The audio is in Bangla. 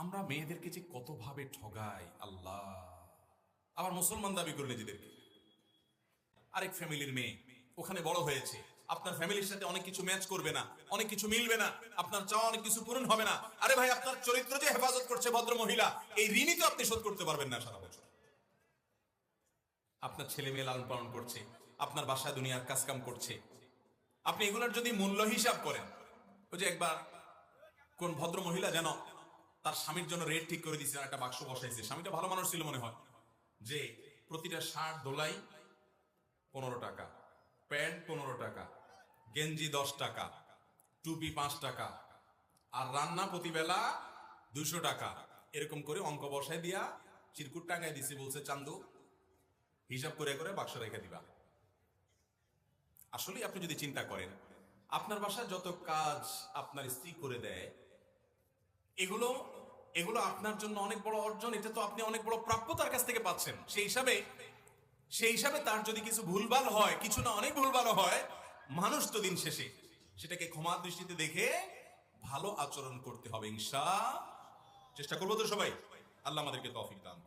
আমরা মেয়েদেরকে যে কতভাবে ঠগাই, আল্লাহ। আবার মুসলমান দাবি করে নিজেদেরকে। আরেক ফ্যামিলির মেয়ে, ওখানে বড় হয়েছে। আপনার ফ্যামিলির সাথে অনেক কিছু ম্যাচ করবে না, অনেক কিছু মিলবে না, আপনার চাওয়া অনেক কিছু পূরণ হবে না। আরে ভাই, আপনার চরিত্র যে হেফাজত করছে ভদ্র মহিলা, এই ঋণই তো আপনি শোধ করতে পারবেন না সারা বছর। আপনার ছেলে মেয়ে লালন পালন করছে, আপনার বাসায় দুনিয়ার কাজকাম করছে। আপনি এগুলোর যদি মূল্য হিসাব করেন, ওই যে একবার কোন ভদ্র মহিলা যেন তার স্বামীর জন্য রেট ঠিক করে দিয়েছে একটা বাক্স বসাইছে। স্বামীটা ভালো মানুষ ছিল মনে হয়। যে প্রতিটা শার্ট, দোলাই পনেরো টাকা, প্যান্ট পনেরো টাকা, গেঞ্জি দশ টাকা, টুপি পাঁচ টাকা, আর রান্না প্রতিবেলা দুশো টাকা। এরকম করে অঙ্ক বসায় দিয়া চিরকুট টাঙ্গায় দিছে, বলছে, চান্দু, হিসাব করে করে বাক্স রেখে দিবা। আসলে আপনি যদি চিন্তা করেন, আপনার বাসায় যত কাজ আপনার স্ত্রী করে দেয়, এগুলো এগুলো আপনার জন্য অনেক বড় অর্জন, এটা তো আপনি অনেক বড় প্রাপ্য তার কাছ থেকে পাচ্ছেন। সেই হিসাবে সেই হিসাবে তার যদি কিছু ভুলভাল হয়, কিছু না অনেক ভুলভাল হয়, মানুষ তো দিন শেষে সেটাকে ক্ষমা দৃষ্টিতে দেখে ভালো আচরণ করতে হবে, ইনশা। চেষ্টা করব তো সবাই। আল্লাহ আমাদেরকে তফিক দান